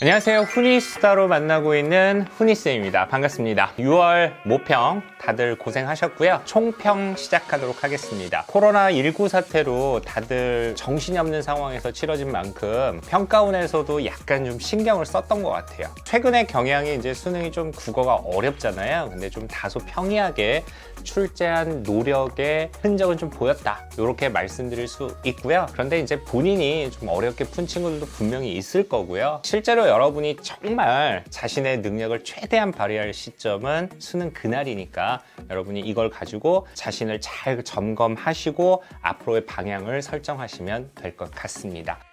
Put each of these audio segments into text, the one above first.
안녕하세요. 후니스타로 만나고 있는 후니쌤입니다. 반갑습니다. 6월 모평 다들 고생하셨고요. 총평 시작하도록 하겠습니다. 코로나19 사태로 다들 정신이 없는 상황에서 치러진 만큼 평가원에서도 약간 좀 신경을 썼던 것 같아요. 최근에 경향이 이제 수능이 좀 국어가 어렵잖아요. 근데 좀 다소 평이하게 출제한 노력의 흔적은 좀 보였다. 이렇게 말씀드릴 수 있고요. 그런데 이제 본인이 좀 어렵게 푼 친구들도 분명히 있을 거고요. 실제로 여러분이 정말 자신의 능력을 최대한 발휘할 시점은 수능 그날이니까 여러분이 이걸 가지고 자신을 잘 점검하시고 앞으로의 방향을 설정하시면 될 것 같습니다.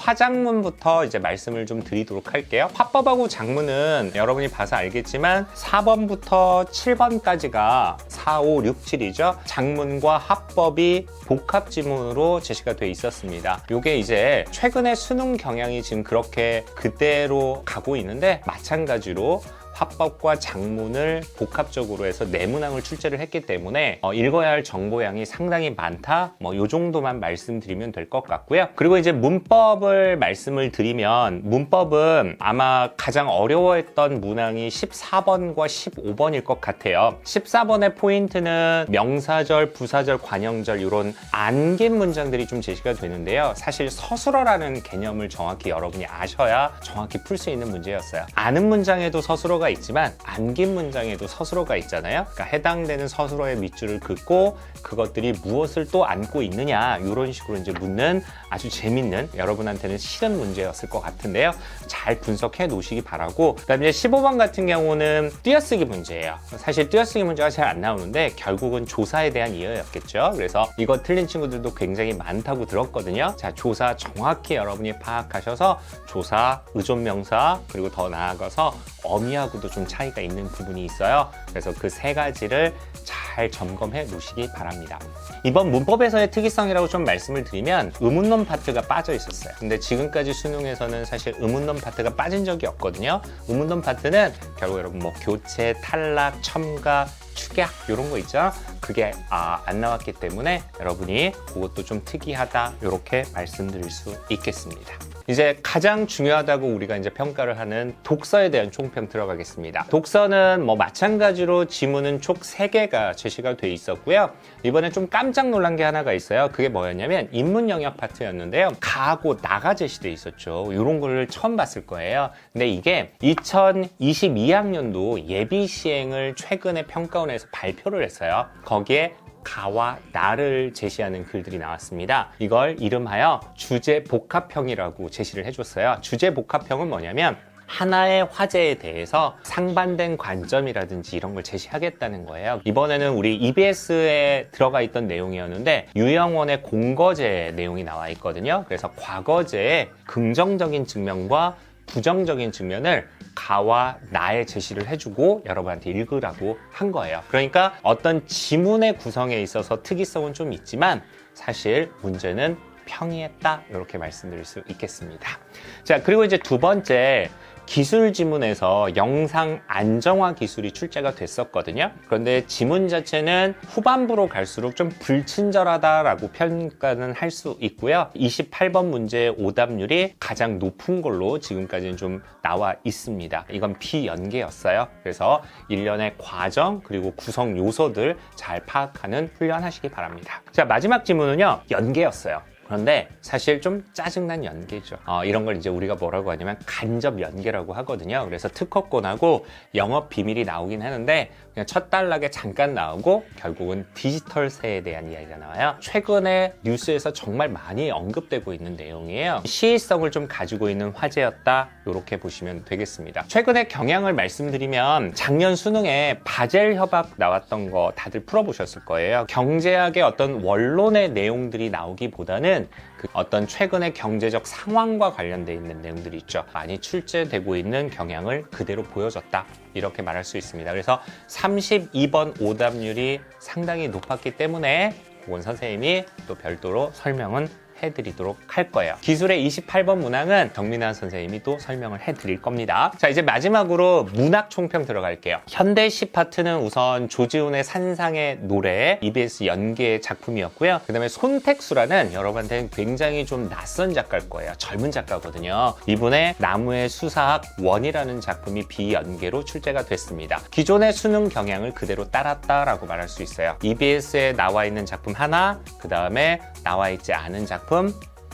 화장문부터 이제 말씀을 좀 드리도록 할게요. 화법하고 장문은 여러분이 봐서 알겠지만 4번부터 7번까지가 4, 5, 6, 7이죠. 장문과 합법이 복합 지문으로 제시가 돼 있었습니다. 이게 이제 최근에 수능 경향이 지금 그렇게 그대로 가고 있는데 마찬가지로 합법과 장문을 복합적으로 해서 네문항을 출제를 했기 때문에 어, 읽어야 할 정보량이 상당히 많다. 뭐 요 정도만 말씀드리면 될 것 같고요. 그리고 이제 문법을 말씀을 드리면 문법은 아마 가장 어려워했던 문항이 14번과 15번일 것 같아요. 14번의 포인트는 명사절, 부사절, 관형절 이런 안긴 문장들이 좀 제시가 되는데요. 사실 서술어라는 개념을 정확히 여러분이 아셔야 정확히 풀 수 있는 문제였어요. 아는 문장에도 서술어가 있지만 안긴 문장에도 서술어가 있잖아요. 그러니까 해당되는 서술어의 밑줄을 긋고 그것들이 무엇을 또 안고 있느냐 이런 식으로 이제 묻는 아주 재밌는 여러분한테는 싫은 문제였을 것 같은데요. 잘 분석해 놓으시기 바라고 그다음에 이제 15번 같은 경우는 띄어쓰기 문제예요. 사실 띄어쓰기 문제가 잘 안 나오는데 결국은 조사에 대한 이해였겠죠. 그래서 이거 틀린 친구들도 굉장히 많다고 들었거든요. 자, 조사 정확히 여러분이 파악하셔서 조사, 의존명사 그리고 더 나아가서 어미하고 도 좀 차이가 있는 부분이 있어요. 그래서 그 세 가지를 잘 점검해 놓으시기 바랍니다. 이번 문법에서의 특이성이라고 좀 말씀을 드리면 의문론 파트가 빠져 있었어요. 근데 지금까지 수능에서는 사실 의문론 파트가 빠진 적이 없거든요. 의문론 파트는 결국 여러분 뭐 교체, 탈락, 첨가, 축약 이런 거 있죠. 그게 아, 안 나왔기 때문에 여러분이 그것도 좀 특이하다 이렇게 말씀드릴 수 있겠습니다. 이제 가장 중요하다고 우리가 이제 평가를 하는 독서에 대한 총평 들어가겠습니다. 독서는 뭐 마찬가지로 지문은 총 3개가 제시가 돼 있었고요. 이번에 좀 깜짝 놀란 게 하나가 있어요. 그게 뭐였냐면 인문 영역 파트였는데요. 가하고 나가 제시돼 있었죠. 이런 걸 처음 봤을 거예요. 근데 이게 2022학년도 예비 시행을 최근에 평가원에서 발표를 했어요. 거기에 가와 나를 제시하는 글들이 나왔습니다. 이걸 이름하여 주제 복합형이라고 제시를 해줬어요. 주제 복합형은 뭐냐면 하나의 화제에 대해서 상반된 관점이라든지 이런 걸 제시하겠다는 거예요. 이번에는 우리 EBS에 들어가 있던 내용이었는데 유영원의 공거제 내용이 나와 있거든요. 그래서 과거제의 긍정적인 측면과 부정적인 측면을 가와 나의 제시를 해주고 여러분한테 읽으라고 한 거예요. 그러니까 어떤 지문의 구성에 있어서 특이성은 좀 있지만 사실 문제는 평이했다 이렇게 말씀드릴 수 있겠습니다. 자 그리고 이제 두 번째 기술 지문에서 영상 안정화 기술이 출제가 됐었거든요. 그런데 지문 자체는 후반부로 갈수록 좀 불친절하다라고 평가는 할 수 있고요. 28번 문제의 오답률이 가장 높은 걸로 지금까지는 좀 나와 있습니다. 이건 비연계였어요. 그래서 일련의 과정 그리고 구성 요소들 잘 파악하는 훈련하시기 바랍니다. 자 마지막 지문은요 연계였어요. 그런데 사실 좀 짜증난 연계죠. 어, 이런 걸 이제 우리가 뭐라고 하냐면 간접 연계라고 하거든요. 그래서 특허권하고 영업 비밀이 나오긴 하는데 그냥 첫 단락에 잠깐 나오고 결국은 디지털세에 대한 이야기가 나와요. 최근에 뉴스에서 정말 많이 언급되고 있는 내용이에요. 시의성을 좀 가지고 있는 화제였다. 이렇게 보시면 되겠습니다. 최근에 경향을 말씀드리면 작년 수능에 바젤 협약 나왔던 거 다들 풀어보셨을 거예요. 경제학의 어떤 원론의 내용들이 나오기보다는 그 어떤 최근의 경제적 상황과 관련돼 있는 내용들이 있죠. 많이 출제되고 있는 경향을 그대로 보여줬다. 이렇게 말할 수 있습니다. 그래서 32번 오답률이 상당히 높았기 때문에 그건 선생님이 또 별도로 설명은 해드리도록 할 거예요. 기술의 28번 문항은 정민환 선생님이 또 설명을 해드릴 겁니다. 자, 이제 마지막으로 문학 총평 들어갈게요. 현대시 파트는 우선 조지훈의 산상의 노래, EBS 연계 작품이었고요. 그 다음에 손택수라는 여러분한테는 굉장히 좀 낯선 작가일 거예요. 젊은 작가거든요. 이분의 나무의 수사학 원이라는 작품이 비연계로 출제가 됐습니다. 기존의 수능 경향을 그대로 따랐다라고 말할 수 있어요. EBS에 나와 있는 작품 하나, 그 다음에 나와 있지 않은 작품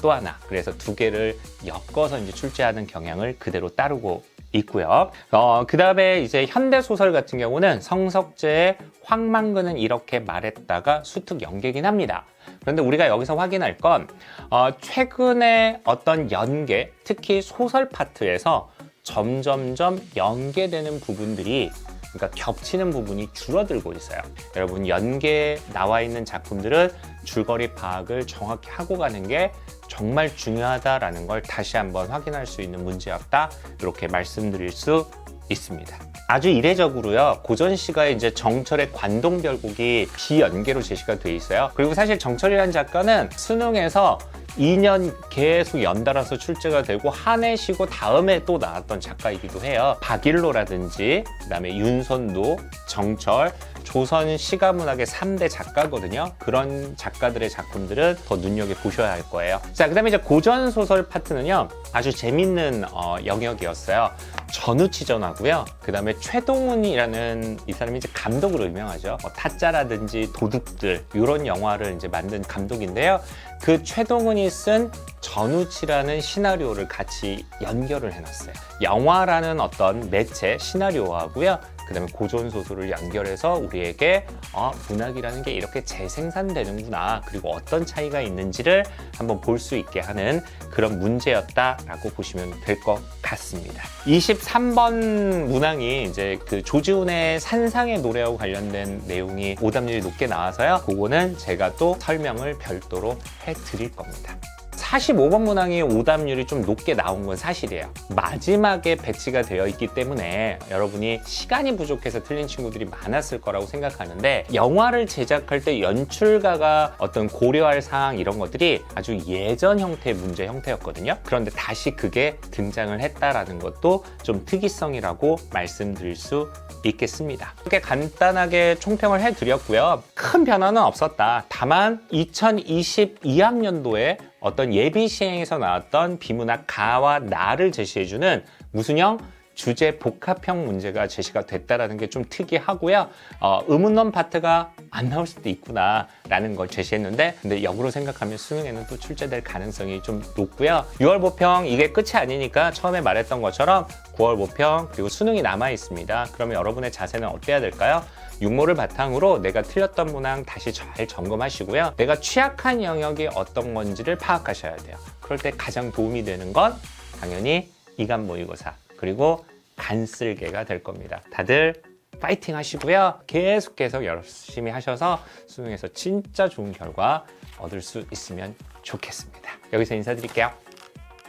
또 하나. 그래서 두 개를 엮어서 이제 출제하는 경향을 그대로 따르고 있고요. 어, 그 다음에 이제 현대 소설 같은 경우는 성석재의 황망근은 이렇게 말했다가 수특 연계긴 합니다. 그런데 우리가 여기서 확인할 건 어, 최근에 어떤 연계, 특히 소설 파트에서 점점점 연계되는 부분들이 그러니까 겹치는 부분이 줄어들고 있어요. 여러분 연계 나와 있는 작품들은 줄거리 파악을 정확히 하고 가는 게 정말 중요하다라는 걸 다시 한번 확인할 수 있는 문제였다. 이렇게 말씀드릴 수 있습니다. 아주 이례적으로요. 고전 시가에 이제 정철의 관동별곡이 비연계로 제시가 돼 있어요. 그리고 사실 정철이라는 작가는 수능에서 2년 계속 연달아서 출제가 되고 한 해 쉬고 다음에 또 나왔던 작가이기도 해요. 박일로라든지 그다음에 윤선도, 정철, 조선 시가 문학의 3대 작가거든요. 그런 작가들의 작품들은 더 눈여겨보셔야 할 거예요. 자, 그 다음에 이제 고전 소설 파트는요. 아주 재밌는 어, 영역이었어요. 전우치전하고요. 그 다음에 최동훈이라는 이 사람이 이제 감독으로 유명하죠. 뭐 타짜라든지 도둑들 이런 영화를 이제 만든 감독인데요. 그 최동훈이 쓴 전우치라는 시나리오를 같이 연결을 해놨어요. 영화라는 어떤 매체 시나리오하고요. 그다음에 고전 소설을 연결해서 우리에게 어, 문학이라는 게 이렇게 재생산되는구나 그리고 어떤 차이가 있는지를 한번 볼 수 있게 하는 그런 문제였다라고 보시면 될 것 같습니다. 23번 문항이 이제 그 조지훈의 산상의 노래하고 관련된 내용이 오답률이 높게 나와서요. 그거는 제가 또 설명을 별도로 해드릴 겁니다. 45번 문항이 오답률이 좀 높게 나온 건 사실이에요. 마지막에 배치가 되어 있기 때문에 여러분이 시간이 부족해서 틀린 친구들이 많았을 거라고 생각하는데 영화를 제작할 때 연출가가 어떤 고려할 사항 이런 것들이 아주 예전 형태의 문제 형태였거든요. 그런데 다시 그게 등장을 했다라는 것도 좀 특이성이라고 말씀드릴 수 있겠습니다. 이렇게 간단하게 총평을 해드렸고요. 큰 변화는 없었다. 다만 2022학년도에 어떤 예비 시행에서 나왔던 비문학 가와 나를 제시해주는 무슨형 주제 복합형 문제가 제시가 됐다라는 게 좀 특이하고요. 어, 의문론 파트가 안 나올 수도 있구나라는 걸 제시했는데 근데 역으로 생각하면 수능에는 또 출제될 가능성이 좀 높고요. 6월 보평 이게 끝이 아니니까 처음에 말했던 것처럼 9월 보평 그리고 수능이 남아 있습니다. 그러면 여러분의 자세는 어때야 될까요? 육모를 바탕으로 내가 틀렸던 문항 다시 잘 점검하시고요. 내가 취약한 영역이 어떤 건지를 파악하셔야 돼요. 그럴 때 가장 도움이 되는 건 당연히 이간 모의고사 그리고 간쓸개가 될 겁니다. 다들 파이팅 하시고요. 계속 계속 열심히 하셔서 수능에서 진짜 좋은 결과 얻을 수 있으면 좋겠습니다. 여기서 인사드릴게요.